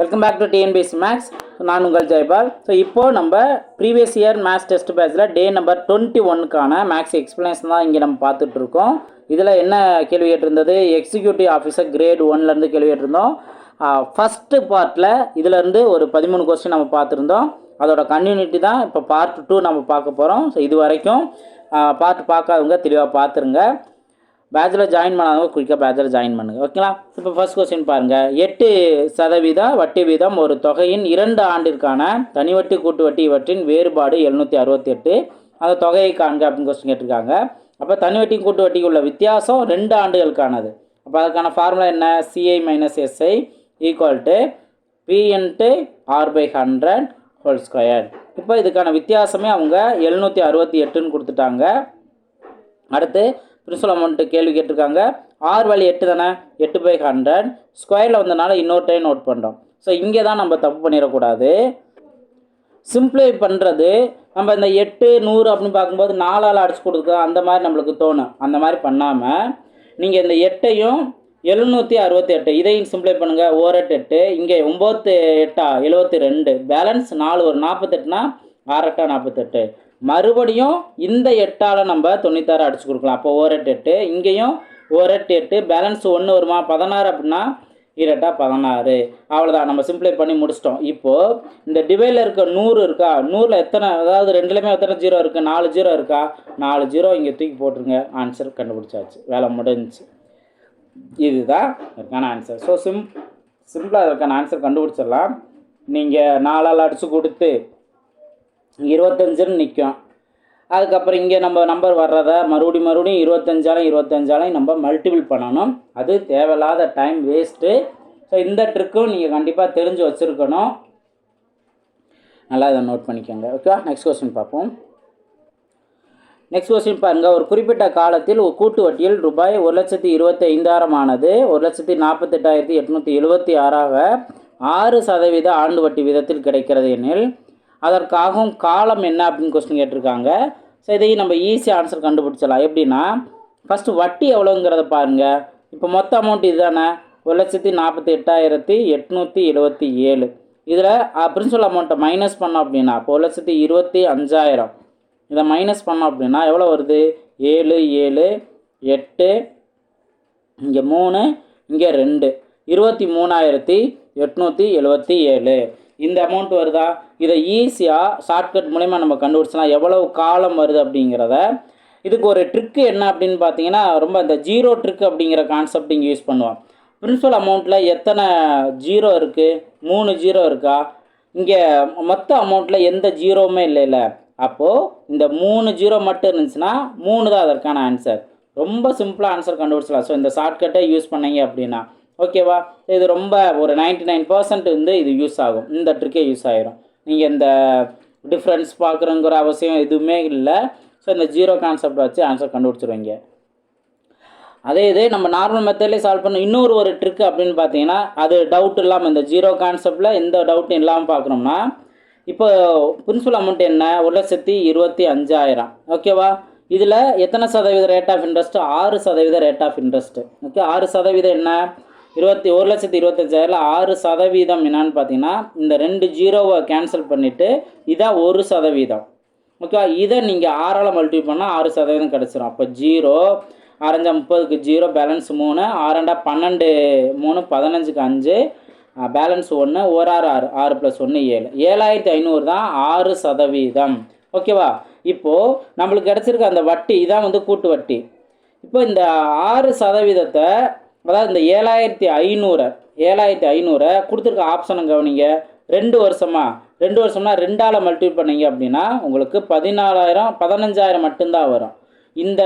Welcome back to TNPSC maths நான் உங்கள் Jayapal. So இப்போது நம்ம ப்ரீவியஸ் இயர் மேக்ஸ் டெஸ்ட் பேட்சில் டே நம்பர் டுவெண்ட்டி ஒன்னுக்கான மேக்ஸ் எக்ஸ்பிளனேஷன் தான் இங்கே நம்ம பார்த்துட்ருக்கோம். இதில் என்ன கேள்வி கேட்டிருந்தது? எக்ஸிக்யூட்டிவ் ஆஃபீஸர் கிரேட் ஒன்லேருந்து கேள்வி கேட்டிருந்தோம். ஃபஸ்ட்டு பார்ட்டில் இதிலேருந்து ஒரு பதிமூணு கொஸ்டின் நம்ம பார்த்துருந்தோம். அதோட கன்யூனிட்டி தான் இப்போ பார்ட் டூ நம்ம பார்க்க போகிறோம் ஸோ இது வரைக்கும் பார்ட் பார்க்காதவங்க தெளிவாக பார்த்துருங்க. பேச்சில் ஜாயின் பண்ணாதவங்க குயிக்காக பேச்சில் ஜாயின் பண்ணுங்கள் ஓகேங்களா இப்போ ஃபர்ஸ்ட் கொஸ்டின் பாருங்கள் எட்டு சதவீத வட்டி வீதம் ஒரு தொகையின் இரண்டு ஆண்டிற்கான தனி வட்டி கூட்டு வட்டி இவற்றின் வேறுபாடு எழுநூற்றி அறுபத்தி எட்டு அந்த தொகையை காண்க அப்படின்னு கொஸ்டின் கேட்டிருக்காங்க. அப்போ தனி வட்டி கூட்டு வட்டிக்கு உள்ள வித்தியாசம் ரெண்டு ஆண்டுகளுக்கானது. அப்போ அதுக்கான ஃபார்முலா என்ன? CI minus SI equal to P R by hundred whole square இப்போ இதுக்கான வித்தியாசமே அவங்க எழுநூற்றி அறுபத்தி எட்டுன்னு கொடுத்துட்டாங்க. அடுத்து பிரின்சிபல் அமௌண்ட்டு கேள்வி கேட்டிருக்காங்க. ஆறு வழி எட்டு தானே? எட்டு பை ஹண்ட்ரட் ஸ்கொயரில் வந்தனால இன்னொரு டைம் நோட் பண்ணுறோம் ஸோ இங்கே தான் நம்ம தப்பு பண்ணிடக்கூடாது. சிம்பிளை பண்ணுறது நம்ம இந்த எட்டு நூறு அப்படின்னு பார்க்கும்போது நாலால் அடிச்சு கொடுக்குறோம் அந்த மாதிரி நம்மளுக்கு தோணும். அந்த மாதிரி பண்ணாமல் நீங்கள் இந்த எட்டையும் எழுநூற்றி அறுபத்தி எட்டு இதையும் சிம்பிளை பண்ணுங்கள் ஓர் எட்டு எட்டு இங்கே ஒம்பத்து எட்டா? எழுபத்தி ரெண்டு. பேலன்ஸ் நாலு ஒரு நாற்பத்தெட்டுனா ஆறெட்டா நாற்பத்தெட்டு. மறுபடியும் இந்த எட்டால் நம்ம தொண்ணூத்தாறு அடிச்சு கொடுக்கலாம். அப்போ ஓர் எட்டு இங்கேயும் ஓர் எட்டு பேலன்ஸ் ஒன்று வருமா? பதினாறு அப்படின்னா இரட்டா பதினாறு. அவ்வளோதான் நம்ம சிம்ப்ளை பண்ணி முடிச்சிட்டோம். இப்போது இந்த டிவைடில் இருக்க நூறு இருக்கா? நூறில் எத்தனை அதாவது ரெண்டுலேயுமே எத்தனை ஜீரோ இருக்குது நாலு ஜீரோ இருக்கா? நாலு ஜீரோ இங்கே தூக்கி போட்டுருங்க. ஆன்சர் கண்டுபிடிச்சாச்சு. வேலை முடிஞ்சுச்சு. இதுதான் அதுக்கான ஆன்சர் ஸோ சிம் சிம்பிளாக அதுக்கான ஆன்சர் கண்டுபிடிச்சிடலாம். நீங்கள் நாலால் அடித்து கொடுத்து இருபத்தஞ்சுன்னு நிற்கும் அதுக்கப்புறம் இங்கே நம்ம நம்பர் வர்றத மறுபடியும் மறுபடியும் இருபத்தஞ்சாலும் இருபத்தஞ்சாலையும் நம்ம மல்டிபிள் பண்ணணும். அது தேவையில்லாத டைம் வேஸ்ட்டு ஸோ இந்த ட்ரிக்கும் நீங்கள் கண்டிப்பாக தெரிஞ்சு வச்சுருக்கணும். நல்லா இதை நோட் பண்ணிக்கோங்க. ஓகேவா நெக்ஸ்ட் கொஸ்டின் பார்ப்போம். நெக்ஸ்ட் கொஸ்டின் பாருங்கள் ஒரு குறிப்பிட்ட காலத்தில் ஒரு கூட்டு வட்டியில் ரூபாய் ஒரு லட்சத்தி இருபத்தி ஐந்தாயிரம் ஆனது ஒரு லட்சத்தி நாற்பத்தெட்டாயிரத்தி எட்நூற்றி எழுபத்தி ஆறாக ஆறு சதவீத ஆண்டு வட்டி விதத்தில் கிடைக்கிறது எனில் அதற்காகவும் காலம் என்ன அப்படின்னு கொஸ்டின் கேட்டிருக்காங்க. ஸோ இதையும் நம்ம ஈஸியாக ஆன்சர் கண்டுபிடிச்சலாம் எப்படின்னா ஃபஸ்ட்டு வட்டி எவ்வளோங்கிறத பாருங்கள் இப்போ மொத்த அமௌண்ட் இதுதானே? ஒரு லட்சத்தி நாற்பத்தி எட்டாயிரத்தி எட்நூற்றி எழுபத்தி ஏழு. இதில் பிரின்சிபல் அமௌண்ட்டை மைனஸ் பண்ணோம் அப்படின்னா இப்போ ஒரு லட்சத்தி இருபத்தி அஞ்சாயிரம். இதை மைனஸ் பண்ணோம் அப்படின்னா எவ்வளோ வருது? ஏழு ஏழு எட்டு இங்கே மூணு இங்கே ரெண்டு. இருபத்தி மூணாயிரத்தி எட்நூற்றி எழுபத்தி ஏழு. இந்த அமௌண்ட் வருதா? இதை ஈஸியாக ஷார்ட்கட் மூலயமா நம்ம கண்டுபிடிச்சலாம் எவ்வளவு காலம் வருது அப்படிங்கிறத. இதுக்கு ஒரு ட்ரிக்கு என்ன அப்படின்னு பார்த்தீங்கன்னா ரொம்ப இந்த ஜீரோ ட்ரிக் அப்படிங்கிற கான்செப்ட் இங்கே யூஸ் பண்ணுவோம் பிரின்சிபல் அமௌண்ட்டில் எத்தனை ஜீரோ இருக்குது மூணு ஜீரோ இருக்கா? இங்கே மொத்த அமௌண்ட்டில் எந்த ஜீரோவுமே இல்லைல்ல அப்போது இந்த மூணு ஜீரோ மட்டும் இருந்துச்சுன்னா மூணு தான் அதற்கான ஆன்சர் ரொம்ப சிம்பிளாக ஆன்சர் கண்டுபிடிச்சலாம் ஸோ இந்த ஷார்ட்கட்டை யூஸ் பண்ணீங்க அப்படின்னா. ஓகேவா? இது ரொம்ப ஒரு நைன்டி நைன் பர்சன்ட் வந்து இது யூஸ் ஆகும். இந்த ட்ரிக்கே யூஸ் ஆகிரும் நீங்கள் இந்த டிஃப்ரென்ஸ் பார்க்குறங்கிற அவசியம் எதுவுமே இல்லை. ஸோ இந்த ஜீரோ கான்செப்ட் வச்சு ஆன்சர் கண்டுபிடிச்சிருவீங்க. அதே இது நம்ம நார்மல் மெத்தட்லேயே சால்வ் பண்ண இன்னொரு ஒரு ட்ரிக் அப்படின்னு பார்த்தீங்கன்னா அது டவுட் இல்லாமல் இந்த ஜீரோ கான்செப்டில் எந்த டவுட்டும் இல்லாமல் பார்க்குறோம்னா இப்போ பிரின்சிபல் அமௌண்ட் என்ன? ஒரு லட்சத்தி இருபத்தி அஞ்சாயிரம். ஓகேவா? இதில் எத்தனை சதவீத ரேட் ஆஃப் இன்ட்ரெஸ்ட்டு ஆறு சதவீத ரேட் ஆஃப் இன்ட்ரெஸ்ட்டு ஓகே ஆறு சதவீதம் என்ன? இருபத்தி ஒரு லட்சத்தி இருபத்தஞ்சாயிரம் ஆறு சதவீதம் என்னன்னு பார்த்தீங்கன்னா இந்த ரெண்டு ஜீரோவை கேன்சல் பண்ணிவிட்டு இதான் ஒரு சதவீதம். ஓகேவா இதை நீங்கள் ஆறால் மல்டிபிள் பண்ணால் ஆறு சதவீதம் கிடச்சிரும். அப்போ ஜீரோ ஆரஞ்சா முப்பதுக்கு ஜீரோ பேலன்ஸ் மூணு ஆரண்டா பன்னெண்டு மூணு பதினஞ்சுக்கு அஞ்சு பேலன்ஸ் ஒன்று ஒரு ஆறு ஆறு ஆறு ப்ளஸ் ஒன்று ஏழு. ஏழாயிரத்தி ஐநூறு தான் ஆறு சதவீதம். ஓகேவா இப்போது நம்மளுக்கு கிடச்சிருக்க அந்த வட்டி இதான் வந்து கூட்டு வட்டி. இப்போ இந்த ஆறு சதவீதத்தை அதாவது இந்த ஏழாயிரத்தி ஐநூறு ஏழாயிரத்தி ஐநூறை கொடுத்துருக்க ஆப்ஷனை கவனிங்க. ரெண்டு வருஷமா? ரெண்டு வருஷம்னா ரெண்டால் மல்டிபிள் பண்ணீங்க அப்படின்னா உங்களுக்கு பதினாலாயிரம் பதினஞ்சாயிரம் மட்டும்தான் வரும். இந்த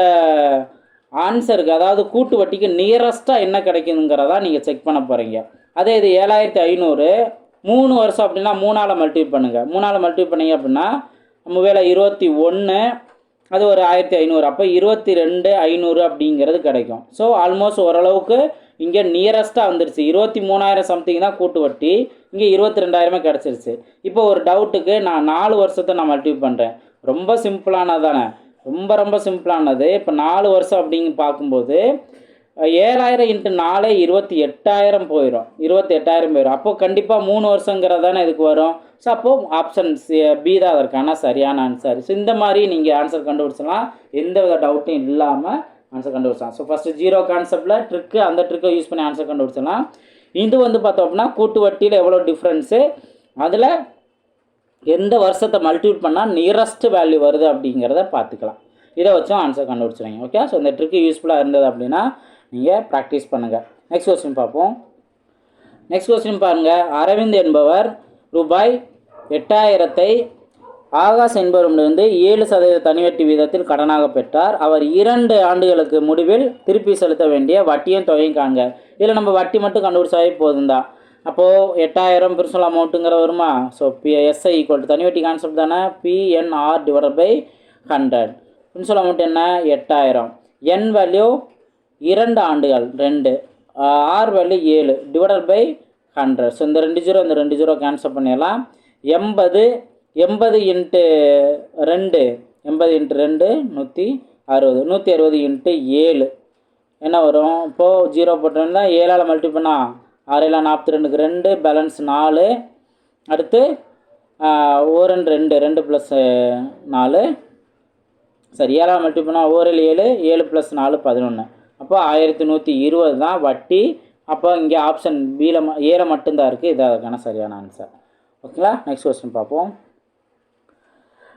ஆன்சருக்கு அதாவது கூட்டு வட்டிக்கு நியரஸ்ட்டாக என்ன கிடைக்குதுங்கிறதா நீங்கள் செக் பண்ண போகிறீங்க அதே இது ஏழாயிரத்தி ஐநூறு மூணு வருஷம் அப்படின்னா மூணால் மல்டிபிள் பண்ணுங்கள் மூணால் மல்டிபிள் பண்ணீங்க அப்படின்னா நம்ம வேலை இருபத்தி ஒன்று அது ஒரு ஆயிரத்தி ஐநூறு. அப்போ இருபத்தி ரெண்டு ஐநூறு அப்படிங்கிறது கிடைக்கும். ஸோ ஆல்மோஸ்ட் ஓரளவுக்கு இங்கே நியரஸ்ட்டாக வந்துருச்சு. இருபத்தி மூணாயிரம் சம்திங் தான் கூட்டு வட்டி. இங்கே இருபத்தி ரெண்டாயிரமே கிடச்சிருச்சு. இப்போ ஒரு டவுட்டுக்கு நான் நாலு வருஷத்தை நான் மல்டிபிள் பண்ணுறேன் ரொம்ப சிம்பிளானது தானே. ரொம்ப ரொம்ப சிம்பிளானது இப்போ நாலு வருஷம் அப்படிங்க பார்க்கும்போது ஏழாயிரம் இன்ட்டு நாலே இருபத்தி எட்டாயிரம் போயிடும் இருபத்தி எட்டாயிரம் போயிடும் அப்போது கண்டிப்பாக மூணு வருஷங்கிறது தானே இதுக்கு வரும். ஸோ அப்போது ஆப்ஷன் பி தான் அதற்கான சரியான ஆன்சர் ஸோ இந்த மாதிரி நீங்கள் ஆன்சர் கண்டுபிடிச்சலாம் எந்த வித டவுட்டும் இல்லாமல் ஆன்சர் கண்டுபிடிச்சலாம் ஸோ ஃபஸ்ட்டு ஜீரோ கான்செப்டில் ட்ரிக்கு அந்த ட்ரிக்கை யூஸ் பண்ணி ஆன்சர் கண்டுபிடிச்சலாம் இது வந்து பார்த்தோம் அப்படின்னா கூட்டு வட்டியில் எவ்வளோ டிஃப்ரென்ஸு அதில் எந்த வருஷத்தை மல்டிபிள் பண்ணால் நியரஸ்ட் வேல்யூ வருது அப்படிங்கிறத பார்த்துக்கலாம். இதை வச்சும் ஆன்சர் கண்டுபிடிச்சிருங்க ஓகே ஸோ இந்த ட்ரிக்கு யூஸ்ஃபுல்லாக இருந்தது அப்படின்னா நீங்கள் ப்ராக்டிஸ் பண்ணுங்கள் நெக்ஸ்ட் கொஸ்டின் பார்ப்போம். நெக்ஸ்ட் கொஸ்டின் பாருங்கள் அரவிந்த் என்பவர் ரூபாய் எட்டாயிரத்தை ஆகாஷ் என்பவரிடமிருந்து ஏழு சதவீத தனிவட்டி வீதத்தில் கடனாக பெற்றார். அவர் இரண்டு ஆண்டுகளுக்கு முடிவில் திருப்பி செலுத்த வேண்டிய வட்டியும் தொகையும் காண்க. இதில் நம்ம வட்டி மட்டும் கண்டுபிடிச்சாவே போதும் தான் அப்போது எட்டாயிரம் பிரின்சிபல் அமௌண்ட்டுங்கிற வருமா? So P SI equal to தனிவட்டி concept தானே? PNR divide by hundred principal amount என்ன? எட்டாயிரம். என் வேல்யூ இரண்டு ஆண்டுகள் ரெண்டு. ஆர் வேல்யூ ஏழு டிவைடட் பை ஹண்ட்ரட் ஸோ இந்த ரெண்டு ஜீரோ இந்த ரெண்டு ஜீரோ கேன்சல் பண்ணிடலாம். எண்பது எண்பது இன்ட்டு ரெண்டு எண்பது இன்ட்டு ரெண்டு நூற்றி அறுபது நூற்றி அறுபது இன்ட்டு ஏழு. என்ன வரும்? இப்போது ஜீரோ போட்டோம்னா ஏழால் மல்டி பண்ணால் ஆறேழா நாற்பத்தி ரெண்டுக்கு ரெண்டு பேலன்ஸ் நாலு. அடுத்து ஓரன் ரெண்டு ரெண்டு ப்ளஸ் நாலு. சரி ஏழாம் மல்டி பண்ணால் ஓரல் ஏழு ஏழு ப்ளஸ் நாலு பதினொன்று அப்போ ஆயிரத்தி நூற்றி இருபது தான் வட்டி. அப்போ இங்கே ஆப்ஷன் பியில் ம ஏல மட்டும்தான் இருக்குது இதாக இருக்கான சரியான ஆன்சர் ஓகேங்களா நெக்ஸ்ட் கொஸ்டின் பார்ப்போம்.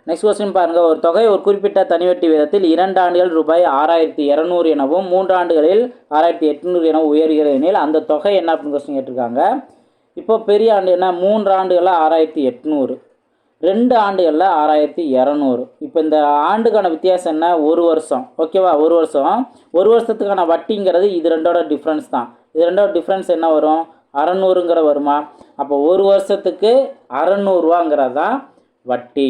நெக்ஸ்ட் கொஸ்டின் பாருங்கள் ஒரு தொகை ஒரு குறிப்பிட்ட தனிவட்டி விதத்தில் இரண்டு ஆண்டுகள் ரூபாய் ஆறாயிரத்தி இரநூறு எனவும் மூன்று ஆண்டுகளில் ஆறாயிரத்தி எட்நூறு எனவும் உயர்கிறது எனில் அந்த தொகை என்ன அப்படின்னு கொஸ்டின் கேட்டிருக்காங்க. இப்போ பெரிய ஆண்டு என்ன? மூன்று ஆண்டுகளில் ஆறாயிரத்தி எட்நூறு. ரெண்டு ஆண்டுகளில் ஆறாயிரத்தி இரநூறு. இப்போ இந்த ஆண்டுக்கான வித்தியாசம் என்ன? ஒரு வருஷம். ஓகேவா? ஒரு வருஷம். ஒரு வருஷத்துக்கான வட்டிங்கிறது இது ரெண்டோட டிஃப்ரென்ஸ் தான். இது ரெண்டோட டிஃப்ரென்ஸ் என்ன வரும்? அறநூறுங்கிற வருமா? அப்போ ஒரு வருஷத்துக்கு அறநூறுவாங்கிறது? தான் வட்டி.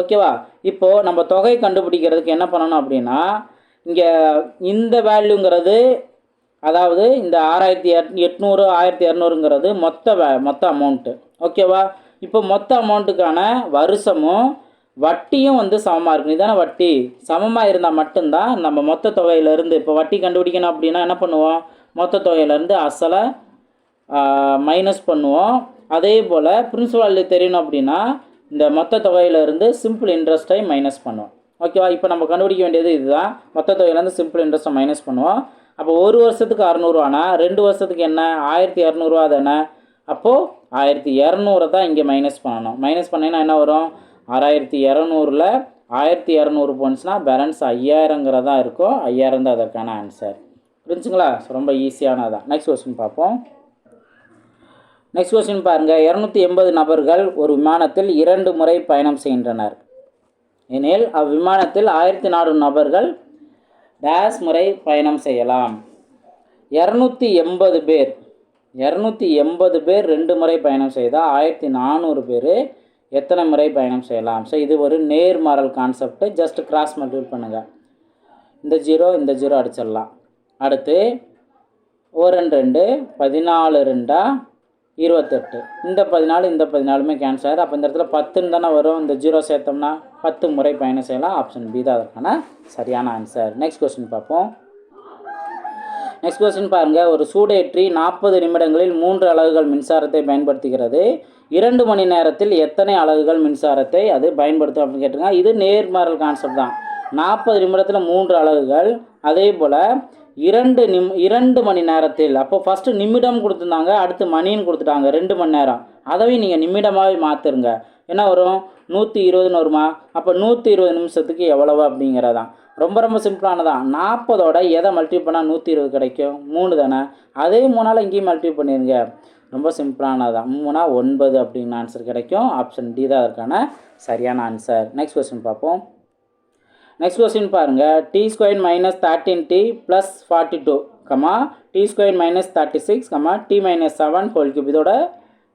ஓகேவா? இப்போது நம்ம தொகை கண்டுபிடிக்கிறதுக்கு என்ன பண்ணணும் அப்படின்னா இங்கே இந்த வேல்யூங்கிறது அதாவது இந்த ஆறாயிரத்தி எட் எட்நூறு ஆயிரத்தி இரநூறுங்கிறது மொத்த வே மொத்த அமௌண்ட்டு ஓகேவா? இப்போ மொத்த அமௌண்ட்டுக்கான வருஷமும் வட்டியும் வந்து சமமாக இருக்கணும். இதானே வட்டி? சமமாக இருந்தால் மட்டும்தான் நம்ம மொத்த தொகையிலேருந்து இப்போ வட்டி கண்டுபிடிக்கணும் அப்படின்னா என்ன பண்ணுவோம்? மொத்த தொகையிலேருந்து அசலை மைனஸ் பண்ணுவோம். அதே போல் பிரின்சிபால் தெரியணும் அப்படின்னா இந்த மொத்த தொகையிலேருந்து சிம்பிள் இன்ட்ரெஸ்ட்டை மைனஸ் பண்ணுவோம். ஓகேவா இப்போ நம்ம கண்டுபிடிக்க வேண்டியது இதுதான். மொத்த தொகையிலேருந்து சிம்பிள் இன்ட்ரெஸ்ட்டை மைனஸ் பண்ணுவோம். அப்போ ஒரு வருஷத்துக்கு அறநூறுவானா ரெண்டு வருஷத்துக்கு என்ன? ஆயிரத்தி இரநூறுவா தானே அப்போது ஆயிரத்தி இரநூறு தான் இங்கே மைனஸ் பண்ணணும். மைனஸ் பண்ணீங்கன்னா என்ன வரும்? ஆறாயிரத்தி இரநூறில் ஆயிரத்தி இரநூறு போனுச்சுன்னா பேலன்ஸ் ஐயாயிரங்கிறதா இருக்கும் ஐயாயிரம் தான் அதற்கான ஆன்சர் புரிஞ்சுங்களா? ரொம்ப ஈஸியானதான் நெக்ஸ்ட் கொஸ்டின் பார்ப்போம். நெக்ஸ்ட் கொஸ்டின் பாருங்கள் இரநூத்தி எண்பது நபர்கள் ஒரு விமானத்தில் இரண்டு முறை பயணம் செய்கின்றனர். எனில் அவ்விமானத்தில் ஆயிரத்தி நானூறு நபர்கள் டேஸ் முறை பயணம் செய்யலாம். இரநூத்தி எண்பது பேர். இரநூத்தி எண்பது பேர் ரெண்டு முறை பயணம் செய்தால் ஆயிரத்தி நானூறு பேர் எத்தனை முறை பயணம் செய்யலாம்? ஸோ இது ஒரு நேர்மாறல் கான்செப்ட் ஜஸ்ட் கிராஸ் மல்டிபிள் பண்ணுங்கள் இந்த ஜீரோ இந்த ஜீரோ அடிச்சிடலாம். அடுத்து ஒரு ரெண்டு ரெண்டு பதினாலு ரெண்டாக இருபத்தெட்டு. இந்த பதினாலு இந்த பதினாலுமே கேன்சல் ஆகுது அப்போ இந்த இடத்துல பத்துன்னு தானே வரும். இந்த ஜீரோ சேர்த்தோம்னா பத்து முறை பயணம் செய்யலாம். ஆப்ஷன் பி தான் அதற்கான சரியான ஆன்சர் நெக்ஸ்ட் கொஸ்டின் பார்ப்போம். நெக்ஸ்ட் கொஸ்டின் பாருங்கள் ஒரு சூடேற்றி நாற்பது நிமிடங்களில் மூன்று அலகுகள் மின்சாரத்தை பயன்படுத்துகிறது. இரண்டு மணி நேரத்தில் எத்தனை அலகுகள் மின்சாரத்தை அது பயன்படுத்தும் அப்படின்னு கேட்டிருக்காங்க. இது நேர்மாறல் கான்செப்ட் தான். நாற்பது நிமிடத்தில் மூன்று அலகுகள். அதே போல் இரண்டு நிம் இரண்டு மணி நேரத்தில். அப்போ ஃபஸ்ட்டு நிமிடம் கொடுத்துருந்தாங்க அடுத்து மணின்னு கொடுத்துட்டாங்க ரெண்டு மணி நேரம். அதையும் நீங்கள் நிமிடமாகவே மாற்றுருங்க என்ன வரும்? நூற்றி இருபதுன்னு வருமா? அப்போ நூற்றி இருபது நிமிஷத்துக்கு எவ்வளவு அப்படிங்கிறதான். ரொம்ப ரொம்ப சிம்பிளானதான் நாற்பதோட எதை மல்டி பண்ணால் நூற்றி இருபது கிடைக்கும்? மூணு தானே? அதே மூணால் இங்கேயும் மல்டி பண்ணிடுங்க ரொம்ப சிம்பிளானதான் மூணா ஒன்பது அப்படின்னு ஆன்சர் கிடைக்கும். ஆப்ஷன் டி தான் அதற்கான சரியான ஆன்சர் நெக்ஸ்ட் கொஸ்டின் பார்ப்போம். நெக்ஸ்ட் கொஸ்டின் பாருங்கள் t square minus thirteen t plus forty two comma t square minus thirty six comma t minus seven whole cube இதோட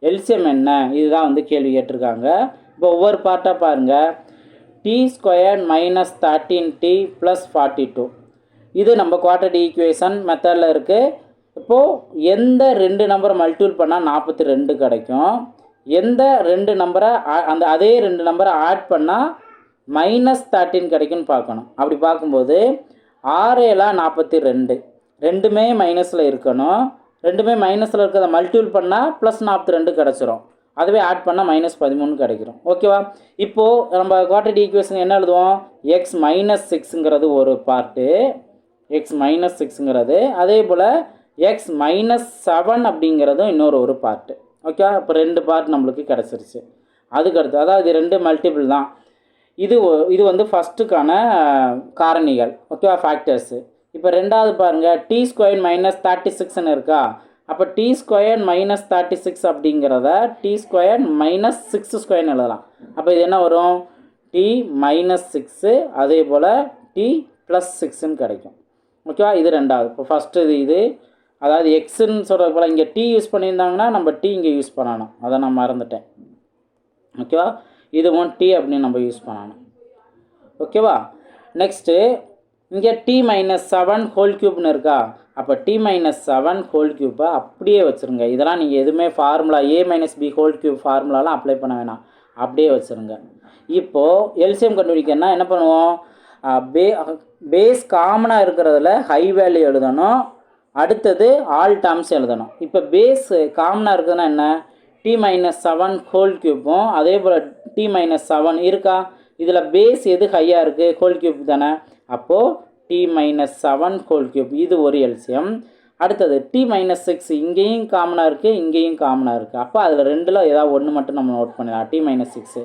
எல்சிஎம் என்ன? இதுதான் வந்து கேள்வி கேட்டிருக்காங்க. இப்போ ஒவ்வொரு பார்ட்டாக பாருங்கள் t square minus thirteen t plus forty two இது நம்ம குவார்டர் ஈக்குவேஷன் மெத்தடில் இருக்குது இப்போது எந்த ரெண்டு நம்பரை மல்டிபிள் பண்ணால் நாற்பத்தி ரெண்டு கிடைக்கும்? எந்த ரெண்டு நம்பரை அந்த அதே ரெண்டு நம்பரை ஆட் பண்ணால் மைனஸ் தேர்ட்டின் கிடைக்கும்னு பார்க்கணும். அப்படி பார்க்கும்போது ஆறு நாற்பத்தி ரெண்டு. ரெண்டுமே மைனஸில் இருக்கணும். ரெண்டுமே மைனஸில் இருக்கிறத மல்டிபிள் பண்ணால் ப்ளஸ் நாற்பத்தி ரெண்டு கிடச்சிரும். அதுவே ஆட் பண்ணால் மைனஸ் பதிமூணு கிடைக்கிறோம். ஓகேவா இப்போது நம்ம குவாட்ரேட் ஈக்குவேஷன் என்ன எழுதுவோம்? எக்ஸ் மைனஸ் சிக்ஸுங்கிறது ஒரு பார்ட்டு எக்ஸ் மைனஸ் சிக்ஸுங்கிறது அதே போல் எக்ஸ் மைனஸ் செவன் அப்படிங்கிறதும் இன்னொரு ஒரு பார்ட்டு ஓகே இப்போ ரெண்டு பார்ட் நம்மளுக்கு கிடச்சிருச்சு. அதுக்கடுத்து அதாவது ரெண்டு மல்டிபிள் தான். இது ஒ- இது வந்து ஃபஸ்ட்டுக்கான காரணிகள் ஓகேவா ஃபேக்டர்ஸு இப்போ ரெண்டாவது பாருங்கள் டி ஸ்கொயர் மைனஸ் தேர்ட்டி சிக்ஸ்னு இருக்கா? அப்போ D square minus thirty six அப்படிங்கிறத டி ஸ்கொயர் மைனஸ் சிக்ஸ் ஸ்கொயர்னு எழுதலாம். அப்போ இது என்ன வரும்? டி மைனஸ் சிக்ஸு அதே போல் டி ப்ளஸ் சிக்ஸ்ன்னு கிடைக்கும். ஓகேவா இது ரெண்டாவது. இப்போ ஃபஸ்ட்டு இது இது. அதாவது எக்ஸுன்னு சொல்கிறது போல் இங்கே டி யூஸ் பண்ணியிருந்தாங்கன்னா நம்ம டி இங்கே யூஸ் பண்ணணும். அதை நான் மறந்துட்டேன். ஓகேவா இதுவும் டி அப்படின்னு நம்ம யூஸ் பண்ணணும். ஓகேவா நெக்ஸ்ட்டு இங்கே டி மைனஸ் செவன் ஹோல் க்யூப்னு இருக்கா? அப்போ டி மைனஸ் செவன் ஹோல் க்யூப்பை அப்படியே வச்சுருங்க. இதெல்லாம் நீங்கள் எதுவுமே formula A minus B whole cube ஃபார்முலாலாம் apply பண்ண வேணாம். அப்படியே வச்சுருங்க. இப்போது எல்சிஎம் கண்டுபிடிக்கன்னா என்ன பண்ணுவோம்? பே பேஸ் காமனாக இருக்கிறதுல ஹை வேல்யூ எழுதணும். அடுத்தது ஆல் டேர்ம்ஸ் எழுதணும். இப்போ பேஸ் காமனாக இருக்குதுன்னா என்ன? டி மைனஸ் செவன் ஹோல் க்யூப்பும் அதே போல் டி மைனஸ் செவன் இருக்கா? இதில் பேஸ் எது ஹையாக இருக்குது ஹோல் க்யூப் தானே. அப்போது D minus seven whole cube இது ஒரு எல்சியம் அடுத்தது டி மைனஸ் சிக்ஸ் இங்கேயும் காமனாக இருக்குது இங்கேயும் காமனாக இருக்குது அப்போ அதில் ரெண்டில் ஏதாவது ஒன்று மட்டும் நம்ம நோட் பண்ணிடலாம். D minus six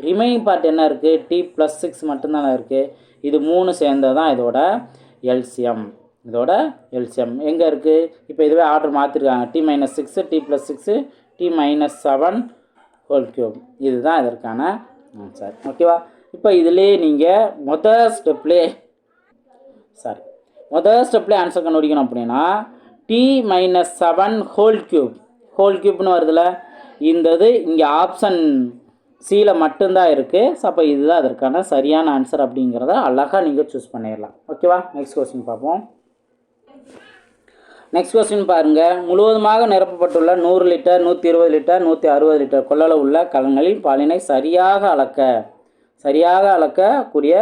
remaining part என்ன இருக்குது டி ப்ளஸ் சிக்ஸ் மட்டும்தானே இருக்குது இது மூணு சேர்ந்தது தான் இதோட எல்சியம் இதோட எல்சியம் எங்கே இருக்குது இப்போ இதுவே ஆர்டர் மாற்றிருக்காங்க D minus six D plus six D minus seven whole cube இதுதான் இதற்கான ஆன்சர் ஓகேவா இப்போ இதுலேயே நீங்கள் மொதல் ஸ்டெப்லே சாரி மொதல் ஸ்டெப்லேயே ஆன்சர் கண்டுபிடிக்கணும் அப்படின்னா D minus seven whole cube whole க்யூப்னு வருதுல? இந்த இது இங்கே ஆப்ஷன் சியில் மட்டும்தான் இருக்குது ஸோ அப்போ இதுதான் அதற்கான சரியான ஆன்சர் அப்படிங்கிறத அழகாக நீங்கள் சூஸ் பண்ணிடலாம். ஓகேவா நெக்ஸ்ட் கொஸ்டின் பார்ப்போம். நெக்ஸ்ட் கொஸ்டின் பாருங்கள் முழுவதுமாக நிரப்பப்பட்டுள்ள நூறு லிட்டர் நூற்றி இருபது லிட்டர் நூற்றி அறுபது லிட்டர் கொள்ளளவு உள்ள கலங்களில் பாலினை சரியாக அளக்க சரியாக அளக்கக்கூடிய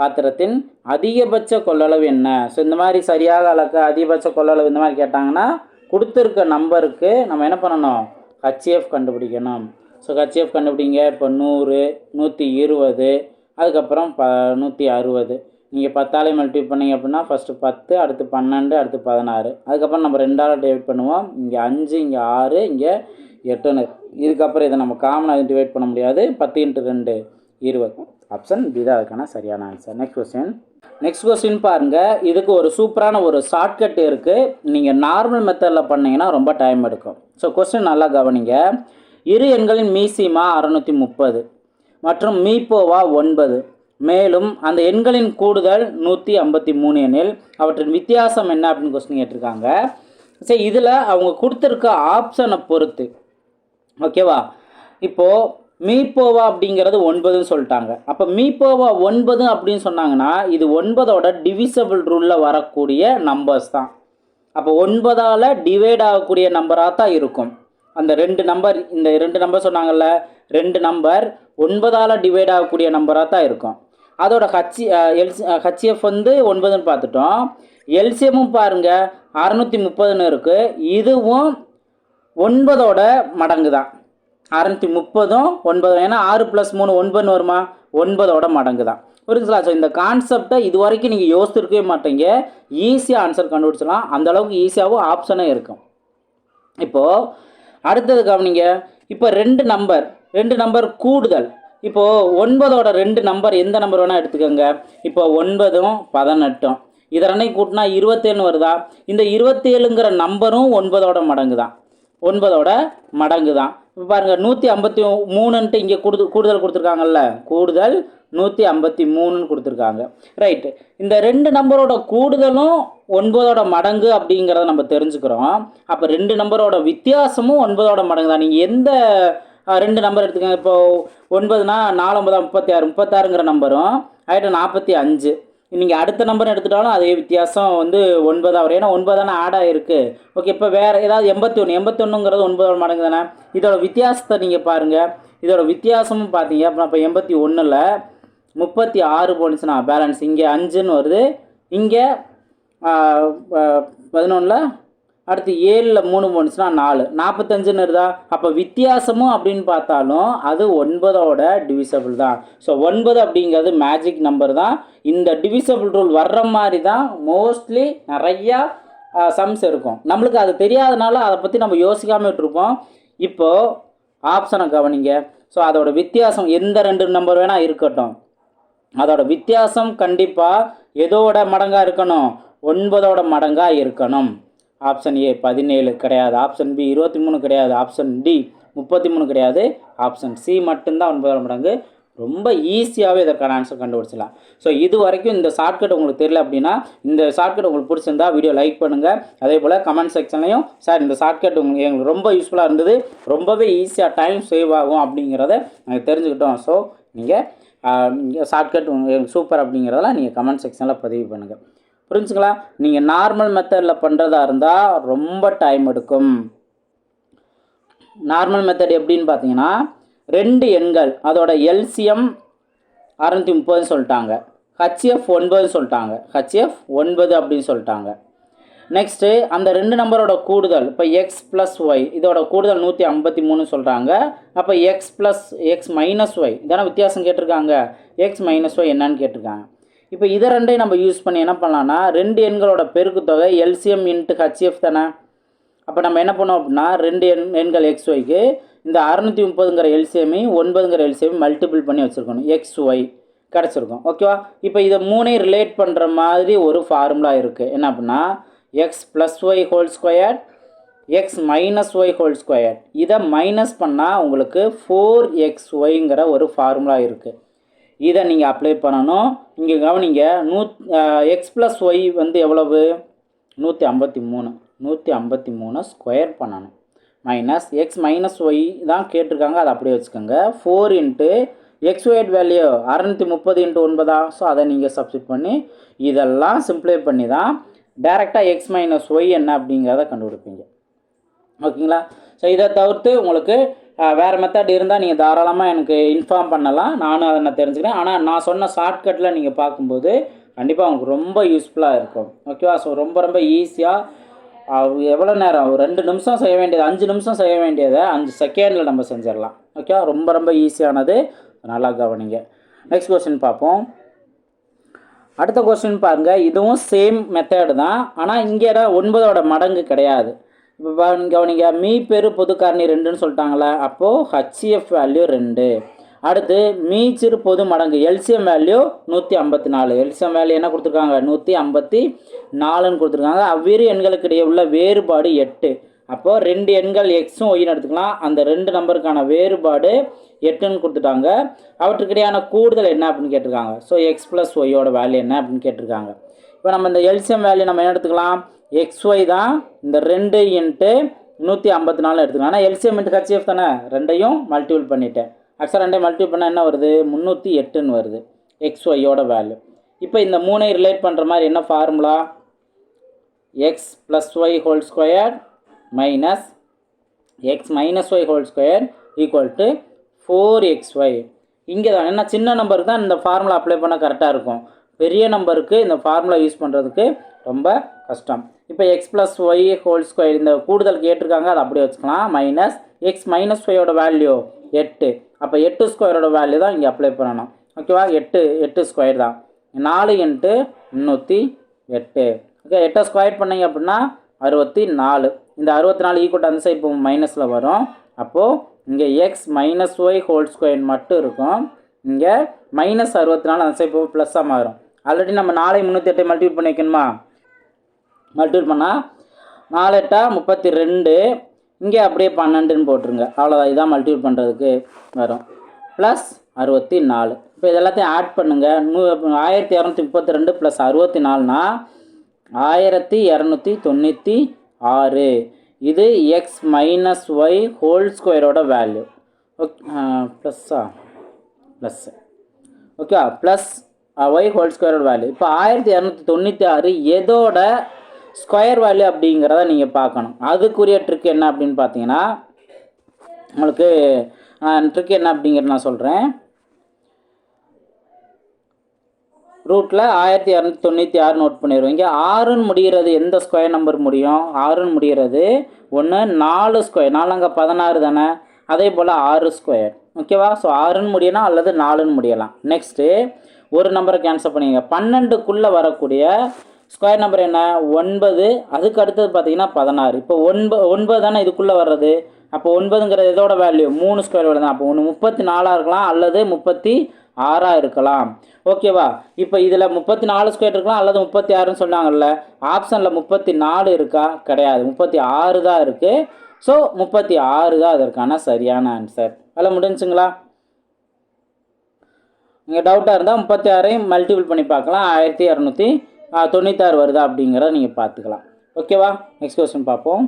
பாத்திரத்தின் அதிகபட்ச கொள்ளளவு என்ன? ஸோ இந்த மாதிரி சரியாக அளக்க அதிகபட்ச கொள்ளளவு இந்த மாதிரி கேட்டாங்கன்னா கொடுத்துருக்க நம்பருக்கு நம்ம என்ன பண்ணணும்? ஹச்சிஎஃப் கண்டுபிடிக்கணும். ஸோ ஹச்சிஎஃப் கண்டுபிடிங்க. இப்போ நூறு நூற்றி இருபது அதுக்கப்புறம் ப நூற்றி அறுபது நீங்கள் பத்தாலே மல்டிபிள் பண்ணிங்க அப்படின்னா ஃபஸ்ட்டு பத்து அடுத்து பன்னெண்டு அடுத்து பதினாறு. அதுக்கப்புறம் நம்ம ரெண்டால் டிவைட் பண்ணுவோம். இங்கே அஞ்சு இங்கே ஆறு இங்கே எட்டுன்னு. இதுக்கப்புறம் இதை நம்ம காமனாக டிவைட் பண்ண முடியாது. பத்து இன்ட்டு ரெண்டு இருபது. ஆப்ஷன் பி தான் அதுக்கான சரியான answer next question next question பாருங்கள் இதுக்கு ஒரு சூப்பரான ஒரு ஷார்ட்கட் இருக்குது நீங்கள் நார்மல் மெத்தடில் பண்ணிங்கன்னா ரொம்ப டைம் எடுக்கும். ஸோ கொஸ்டின் நல்லா கவனிங்க. இரு எண்களின் மீசிமா அறநூற்றி முப்பது மற்றும் மீப்போவா ஒன்பது. மேலும் அந்த எண்களின் கூடுதல் நூற்றி ஐம்பத்தி மூணு எண்ணில் அவற்றின் வித்தியாசம் என்ன அப்படின்னு கொஸ்டின் கேட்டிருக்காங்க. சரி இதில் அவங்க கொடுத்துருக்க ஆப்ஷனை பொறுத்து. ஓகேவா இப்போது மீப்போவா அப்படிங்கிறது ஒன்பதுன்னு சொல்லிட்டாங்க. அப்போ மீப்போவா ஒன்பது அப்படின்னு சொன்னாங்கன்னா இது ஒன்பதோட டிவிசபிள் ரூலில் வரக்கூடிய நம்பர்ஸ் தான். அப்போ ஒன்பதால் டிவைட் ஆகக்கூடிய நம்பராக தான் இருக்கும். அந்த ரெண்டு நம்பர் இந்த ரெண்டு நம்பர் சொன்னாங்கல்ல ரெண்டு நம்பர் ஒன்பதால் டிவைட் ஆகக்கூடிய நம்பராக தான் இருக்கும். அதோட ஹச்சி எல்சி ஹச்சிஎஃப் வந்து ஒன்பதுன்னு பார்த்துட்டோம். எல்சிஎம்மும் பாருங்கள் அறநூற்றி முப்பதுன்னு இருக்குது இதுவும் ஒன்பதோட மடங்கு தான். அறநூற்றி முப்பதும் ஒன்பதும் ஏன்னா ஆறு ப்ளஸ் மூணு ஒன்பதுன்னு வருமா? ஒன்பதோட மடங்கு தான். புரிஞ்சுங்களா? ஸோ இந்த கான்செப்டை இது வரைக்கும் நீங்கள் யோசிச்சிருக்கவே மாட்டீங்க. ஈஸியாக ஆன்சர் கண்டுபிடிச்சலாம் அந்த அளவுக்கு ஈஸியாகவும் ஆப்ஷனே இருக்கும். இப்போது அடுத்தது கவனிங்க. இப்போ ரெண்டு நம்பர் ரெண்டு நம்பர் கூடுதல். இப்போது ஒன்பதோட ரெண்டு நம்பர் எந்த நம்பர் வேணால் எடுத்துக்கோங்க. இப்போ ஒன்பதும் பதினெட்டும். இதை ரெண்டையும் கூட்டினா இருபத்தேழுன்னு வருதா? இந்த இருபத்தேழுங்கிற நம்பரும் ஒன்பதோட மடங்கு தான் ஒன்பதோட மடங்கு தான் இப்போ பாருங்கள் நூற்றி ஐம்பத்தி மூணுன்ட்டு இங்கே கூடுது கூடுதல் கொடுத்துருக்காங்கல்ல? கூடுதல் நூற்றி ஐம்பத்தி மூணுன்னு கொடுத்துருக்காங்க. ரைட்டு இந்த ரெண்டு நம்பரோட கூடுதலும் ஒன்பதோட மடங்கு அப்படிங்கிறத நம்ம தெரிஞ்சுக்கிறோம். அப்போ ரெண்டு நம்பரோட வித்தியாசமும் ஒன்பதோட மடங்கு தான் நீங்கள் எந்த ரெண்டு நம்பர் எடுத்துக்கோங்க. இப்போ ஒன்பதுனா நாலு ஒன்பதா முப்பத்தி ஆறு முப்பத்தாறுங்கிற நம்பரும் ஆகிட்ட நாற்பத்தி அஞ்சு. நீங்கள் அடுத்த நம்பர் எடுத்துட்டாலும் அதே வித்தியாசம் வந்து ஒன்பதாக வரும். ஏன்னா ஒன்பதானே ஆட் ஆகிருக்கு ஓகே இப்போ வேறு ஏதாவது எண்பத்தி ஒன்று எண்பத்தொன்னுங்கிறது ஒன்பதோட மடங்கு தானே? இதோட வித்தியாசத்தை நீங்கள் பாருங்கள் இதோட வித்தியாசமும் பார்த்தீங்க அப்படின்னா இப்போ எண்பத்தி ஒன்றில் முப்பத்தி ஆறு போனுச்சுண்ணா பேலன்ஸ் இங்கே அஞ்சுன்னு வருது. இங்கே பதினொன்றில் அடுத்து ஏழில் மூணு போணுச்சுன்னா நாலு. நாற்பத்தஞ்சுன்னு இருந்தா அப்போ வித்தியாசமும் அப்படின்னு பார்த்தாலும் அது ஒன்பதோட டிவிசபிள் தான். ஸோ ஒன்பது அப்படிங்கிறது மேஜிக் நம்பர் தான். இந்த டிவிசபிள் ரூல் வர்ற மாதிரி தான் மோஸ்ட்லி நிறையா சம்ஸ் இருக்கும். நம்மளுக்கு அது தெரியாதனால அதை பற்றி நம்ம யோசிக்காமல் விட்டுருப்போம். இப்போது ஆப்ஷனை கவனிங்க. ஸோ அதோட வித்தியாசம் எந்த ரெண்டு நம்பர் வேணால் இருக்கட்டும். அதோட வித்தியாசம் கண்டிப்பாக எதோட மடங்காக இருக்கணும்? ஒன்பதோட மடங்காக இருக்கணும். ஆப்ஷன் ஏ பதினேழு கிடையாது. ஆப்ஷன் பி இருபத்தி மூணு கிடையாது. ஆப்ஷன் டி முப்பத்தி மூணு கிடையாது. ஆப்ஷன் சி மட்டும்தான் ஒன்பதாம் மடங்கு. ரொம்ப ஈஸியாகவே இதற்கான ஆன்சர் கண்டுபிடிச்சிடலாம். ஸோ இது வரைக்கும் இந்த ஷார்ட்கட் உங்களுக்கு தெரியல அப்படின்னா இந்த ஷார்ட்கட் உங்களுக்கு பிடிச்சிருந்தா வீடியோ லைக் பண்ணுங்கள் அதே போல் கமெண்ட் செக்ஷன்லையும் சார் இந்த ஷார்ட்கட் உங்களுக்கு எங்களுக்கு ரொம்ப யூஸ்ஃபுல்லாக இருந்தது. ரொம்பவே ஈஸியாக டைம் சேவ் ஆகும் அப்படிங்கிறத நாங்கள் தெரிஞ்சுக்கிட்டோம். ஸோ நீங்கள் ஷார்ட்கட் உங்களுக்கு சூப்பர் அப்படிங்கிறதெல்லாம் நீங்கள் கமெண்ட் செக்ஷனில் பதிவு பண்ணுங்கள் புரிஞ்சுங்களா? நீங்கள் நார்மல் மெத்தடில் பண்ணுறதா இருந்தால் ரொம்ப டைம் எடுக்கும். நார்மல் மெத்தட் எப்படின்னு பார்த்தீங்கன்னா ரெண்டு எண்கள் அதோட எல்சிஎம் அறநூற்றி முப்பதுன்னு சொல்லிட்டாங்க. ஹச்எஃப் ஒன்பதுன்னு சொல்லிட்டாங்க. ஹச்எஃப் ஒன்பது அப்படின்னு சொல்லிட்டாங்க. நெக்ஸ்ட்டு அந்த ரெண்டு நம்பரோட கூடுதல் இப்போ எக்ஸ் ப்ளஸ் ஒய் இதோட கூடுதல் நூற்றி ஐம்பத்தி மூணு சொல்கிறாங்க அப்போ X plus X minus Y இதான வித்தியாசம் கேட்டிருக்காங்க? எக்ஸ் மைனஸ் ஒய் என்னன்னு கேட்டிருக்காங்க. இப்போ இதை ரெண்டையும் நம்ம யூஸ் பண்ணி என்ன பண்ணலான்னா ரெண்டு எண்களோட பெருக்கு தொகை எல்சிஎம் இன்ட்டு ஹச்எஃப் தானே? அப்போ நம்ம என்ன பண்ணோம் அப்படின்னா ரெண்டு எண் எண்கள் எக்ஸ் ஒய்க்கு இந்த அறுநூற்றி முப்பதுங்கிற எல்சிஎம்மையும் ஒன்பதுங்கிற எல்சிஎம்மி மல்டிபிள் பண்ணி வச்சுருக்கணும். எக்ஸ் ஒய் கிடச்சிருக்கும். ஓகேவா இப்போ இதை மூணையும் ரிலேட் பண்ணுற மாதிரி ஒரு ஃபார்முலா இருக்குது என்ன அப்படின்னா X plus Y whole square X minus Y whole square இதை மைனஸ் பண்ணால் உங்களுக்கு ஃபோர் எக்ஸ் ஒய்ங்கிற ஒரு ஃபார்முலா இருக்குது இதை நீங்கள் அப்ளை பண்ணணும். இங்கே கவனிங்க நூ எக்ஸ் ப்ளஸ் ஒய் வந்து எவ்வளவு? நூற்றி ஐம்பத்தி மூணு. நூற்றி ஐம்பத்தி மூணு ஸ்கொயர் பண்ணணும். மைனஸ் எக்ஸ் மைனஸ் ஒய் தான் கேட்டிருக்காங்க அதை அப்படியே வச்சுக்கோங்க. Four into X white value அறநூற்றி முப்பது இன்ட்டு ஒன்பதா? ஸோ அதை நீங்கள் சப்ஸ்டிட் பண்ணி இதெல்லாம் சிம்ப்ளை பண்ணி தான் டேரெக்டாக எக்ஸ் மைனஸ் ஒய் என்ன அப்படிங்கிறத கண்டுபிடிப்பீங்க. ஓகேங்களா? ஸோ இதை தவிர்த்து உங்களுக்கு வேறு மெத்தட் இருந்தால் நீங்கள் தாராளமாக எனக்கு இன்ஃபார்ம் பண்ணலாம். நானும் அதை நான் தெரிஞ்சுக்கிறேன். ஆனால் நான் சொன்ன ஷார்ட்கட்டில் நீங்கள் பார்க்கும்போது கண்டிப்பாக உங்களுக்கு ரொம்ப யூஸ்ஃபுல்லாக இருக்கும். ஓகேவா ஸோ ரொம்ப ரொம்ப ஈஸியாக எவ்வளோ நேரம்? ஒரு ரெண்டு நிமிஷம் செய்ய வேண்டியது அஞ்சு நிமிஷம் செய்ய வேண்டியதை அஞ்சு செகண்டில் நம்ம செஞ்சிடலாம். ஓகேவா ரொம்ப ரொம்ப ஈஸியானது நல்லா கவனிங்க. நெக்ஸ்ட் கொஸ்டின் பார்ப்போம். அடுத்த கொஸ்டின் பாருங்கள் இதுவும் சேம் மெத்தேடு தான். ஆனால் இங்கே ஒன்பதோட மடங்கு கிடையாது. கவனிங்க மீ பெரு பொதுக்காரணி ரெண்டுன்னு சொல்லிட்டாங்களே அப்போது ஹச்சிஎஃப் வேல்யூ ரெண்டு. அடுத்து மீ சிறு பொது மடங்கு எல்சிஎம் வேல்யூ நூற்றி ஐம்பத்தி நாலு. எல்சிஎம் வேல்யூ என்ன கொடுத்துருக்காங்க? நூற்றி ஐம்பத்தி நாலுன்னு கொடுத்துருக்காங்க. அவ்விரு எண்களுக்கு இடையே உள்ள வேறுபாடு எட்டு. அப்போது ரெண்டு எண்கள் எக்ஸும் ஒய்னு எடுத்துக்கலாம். அந்த ரெண்டு நம்பருக்கான வேறுபாடு எட்டுன்னு கொடுத்துட்டாங்க. அவற்றுக்கிடையான கூடுதல் என்ன அப்படின்னு கேட்டிருக்காங்க. ஸோ எக்ஸ் ப்ளஸ் ஒய்யோட வேல்யூ என்ன அப்படின்னு கேட்டிருக்காங்க. இப்போ நம்ம இந்த எல்சிஎம் வேல்யூ நம்ம என்ன எடுத்துக்கலாம்? எக்ஸ் ஒய் தான் இந்த ரெண்டு இன்ட்டு நூற்றி ஐம்பத்தி நாலு எடுத்துக்கலாம் ஆனால் எல்சிஎம் இன்ட்டு ஹச்எஃப் தானே? ரெண்டையும் மல்டிபிள் பண்ணிட்டேன். ஆக்சுவலாக ரெண்டையும் மல்டிபிள் பண்ணால் என்ன வருது? முந்நூற்றி எட்டுன்னு வருது. எக்ஸ் ஒய்யோட வேல்யூ இப்போ இந்த மூணை ரிலேட் பண்ணுற மாதிரி என்ன formula X plus Y whole square minus X minus Y whole square equal to four X Y இங்கே தான். ஏன்னா சின்ன நம்பருக்கு தான் இந்த ஃபார்முலா அப்ளை பண்ண கரெக்டாக இருக்கும். பெரிய நம்பருக்கு இந்த ஃபார்முலா யூஸ் பண்ணுறதுக்கு ரொம்ப கஷ்டம். இப்போ X plus Y whole square இந்த கூடுதல் கேட்டிருக்காங்க அதை அப்படியே வச்சுக்கலாம். மைனஸ் எக்ஸ் மைனஸ் ஒய்யோட வேல்யூ எட்டு. அப்போ எட்டு ஸ்கொயரோட வேல்யூ தான் இங்கே அப்ளை பண்ணணும். ஓகேவா எட்டு எட்டு ஸ்கொயர் தான். நாலு இன்ட்டு முந்நூற்றி எட்டு. ஓகே எட்டை ஸ்கொயர் பண்ணீங்க அப்படின்னா அறுபத்தி நாலு இந்த அறுபத்தி நாலு ஈக்குவல் அந்த சைடு இப்போ மைனஸில் வரும். அப்போது இங்கே X minus Y whole square மட்டும் இருக்கும். இங்கே மைனஸ் அறுபத்தி நாலு அந்த சைடு இப்போ ப்ளஸ்ஸாக மாறும். ஆல்ரெடி நம்ம நாளை முந்நூற்றி எட்டை மல்டிபிள் பண்ணி வைக்கணுமா மல்டிபிள் பண்ணால் நாலு எட்டா முப்பத்தி ரெண்டு. இங்கே அப்படியே பன்னெண்டுன்னு போட்டுருங்க. அவ்வளோதான் இதான் மல்டிபிள் பண்ணுறதுக்கு வரும். ப்ளஸ் அறுபத்தி நாலு இப்போ இதெல்லாத்தையும் ஆட் பண்ணுங்கள் நூ ஆயிரத்தி இரநூத்தி முப்பத்தி ரெண்டு ப்ளஸ் அறுபத்தி நாலுனா ஆயிரத்தி இரநூத்தி தொண்ணூற்றி ஆறு. இது எக்ஸ் மைனஸ் ஒய் ஹோல் ஸ்கொயரோட value okay ப்ளஸ்ஸா plus okay plus Y whole ஸ்கொயரோட வேல்யூ இப்போ ஆயிரத்தி இரநூத்தி தொண்ணூற்றி ஆறு எதோட ஸ்கொயர் வேல்யூ அப்படிங்கிறத நீங்கள் பார்க்கணும். அதுக்குரிய ட்ரிக் என்ன அப்படின்னு பார்த்தீங்கன்னா உங்களுக்கு ட்ரிக் என்ன அப்படிங்கிறத நான் சொல்கிறேன் ரூட்டில் ஆயிரத்தி இரநூத்தி தொண்ணூற்றி ஆறு நோட் பண்ணிடுவோம். இங்கே ஆறுன்னு முடிகிறது எந்த ஸ்கொயர் நம்பர் முடியும்? ஆறுன்னு முடிகிறது ஒன்று நாலு ஸ்கொயர் நாலங்க பதினாறு தானே? அதே போல் ஆறு ஸ்கொயர் ஓகேவா ஸோ ஆறுன்னு முடியலாம் அல்லது நாலுன்னு முடியலாம். நெக்ஸ்ட்டு ஒரு நம்பரை கேன்சல் பண்ணிங்க பன்னெண்டுக்குள்ளே வரக்கூடிய ஸ்கொயர் நம்பர் என்ன? ஒன்பது. அதுக்கு அடுத்தது பார்த்தீங்கன்னா பதினாறு. இப்போ ஒன்பது ஒன்பது தானே இதுக்குள்ளே வர்றது? அப்போ ஒன்பதுங்கிறது இதோட வேல்யூ மூணு ஸ்கொயர் வேல்யூ தான். அப்போ ஒன்று முப்பத்தி நாலாக இருக்கலாம் அல்லது முப்பத்தி ஆறாக இருக்கலாம் ஓகேவா இப்போ இதில் முப்பத்தி நாலு ஸ்கொயர் இருக்கலாம் அல்லது முப்பத்தி ஆறுன்னு சொன்னாங்கல்ல? ஆப்ஷனில் முப்பத்தி நாலு இருக்கா? கிடையாது. முப்பத்தி ஆறு தான் இருக்குது ஸோ முப்பத்தி ஆறு தான் அதற்கான சரியான ஆன்சர் அதில் முடிஞ்சுங்களா? நீங்கள் டவுட்டாக இருந்தால் முப்பத்தி ஆறையும் மல்டிபிள் பண்ணி பார்க்கலாம். ஆயிரத்தி இரநூத்தி தொண்ணூத்தாறு வருதா அப்படிங்கிறத நீங்கள் பார்த்துக்கலாம். ஓகேவா? நெக்ஸ்ட் கொஸ்டின் பார்ப்போம்.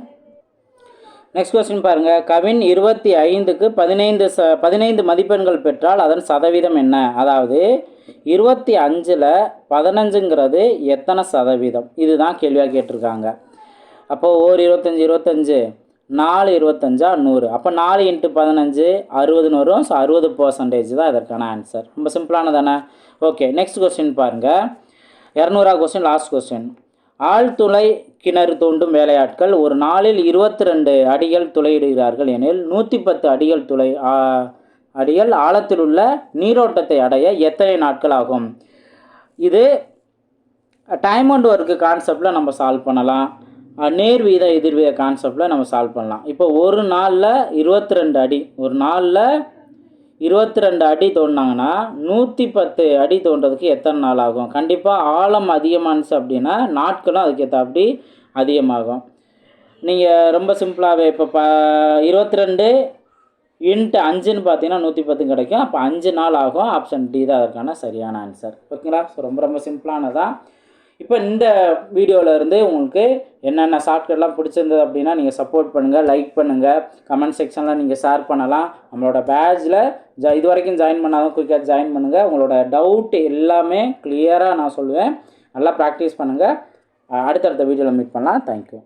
நெக்ஸ்ட் கொஸ்டின் பாருங்கள் கவின் இருபத்தி ஐந்துக்கு பதினைந்து ச பதினைந்து மதிப்பெண்கள் பெற்றால் அதன் சதவீதம் என்ன? அதாவது இருபத்தி அஞ்சில் பதினஞ்சுங்கிறது எத்தனை சதவீதம்? இதுதான் கேள்வியாக கேட்டிருக்காங்க. அப்போது ஒரு இருபத்தஞ்சி இருபத்தஞ்சு. நாலு இருபத்தஞ்சா நூறு. அப்போ நாலு இன்ட்டு பதினஞ்சு அறுபதுன்னு வரும். ஸோ அறுபது பர்சன்டேஜ் தான் இதற்கான ஆன்சர் ரொம்ப சிம்பிளான தானே? ஓகே நெக்ஸ்ட் கொஸ்டின் பாருங்கள் இரநூறா கொஸ்டின் லாஸ்ட் கொஸ்டின் ஆழ்துளை கிணறு தோண்டும் வேலையாட்கள் ஒரு நாளில் இருபத்தி ரெண்டு அடிகள் துளையிடுகிறார்கள் எனில் நூற்றி பத்து அடிகள் துளை அடிகள் ஆழத்தில் உள்ள நீரோட்டத்தை அடைய எத்தனை நாட்கள் ஆகும்? இது டைம் அண்ட் ஒர்க்கு கான்செப்டில் நம்ம சால்வ் பண்ணலாம். நேர் வீத எதிர்வீத கான்செப்டில் நம்ம சால்வ் பண்ணலாம். இப்போ ஒரு நாளில் இருபத்தி ரெண்டு அடி ஒரு நாளில் இருபத்தி ரெண்டு அடி தோண்டினாங்கன்னா நூற்றி பத்து அடி தோண்டுறதுக்கு எத்தனை நாள் ஆகும்? கண்டிப்பாக ஆழம் அதிகமானுச்சு அப்படின்னா நாட்களும் அதுக்கு ஏற்றாப்படி அதிகமாகும். நீங்கள் ரொம்ப சிம்பிளாகவே இப்போ ப இருபத்தி ரெண்டு இன்ட்டு அஞ்சுன்னு பார்த்தீங்கன்னா நூற்றி பத்து கிடைக்கும். அப்போ அஞ்சு நாள் ஆகும். ஆப்ஷன் டி தான் அதற்கான சரியான ஆன்சர். ஓகேங்களா? ஸோ ரொம்ப ரொம்ப சிம்பிளானதான் இப்போ இந்த வீடியோவில் இருந்து உங்களுக்கு என்னென்ன ஷார்ட்கட்லாம் பிடிச்சிருந்தது அப்படின்னா நீங்கள் சப்போர்ட் பண்ணுங்கள் லைக் பண்ணுங்கள் கமெண்ட் செக்ஷனில் நீங்கள் ஷேர் பண்ணலாம். நம்மளோட பேட்சில் ஜ இது வரைக்கும் ஜாயின் பண்ணாதான் குயிக்காக ஜாயின் பண்ணுங்கள் உங்களோட டவுட் எல்லாமே கிளியராக நான் சொல்லுவேன். நல்லா ப்ராக்டிஸ் பண்ணுங்கள் அடுத்தடுத்த வீடியோவில் மீட் பண்ணலாம். தேங்க்யூ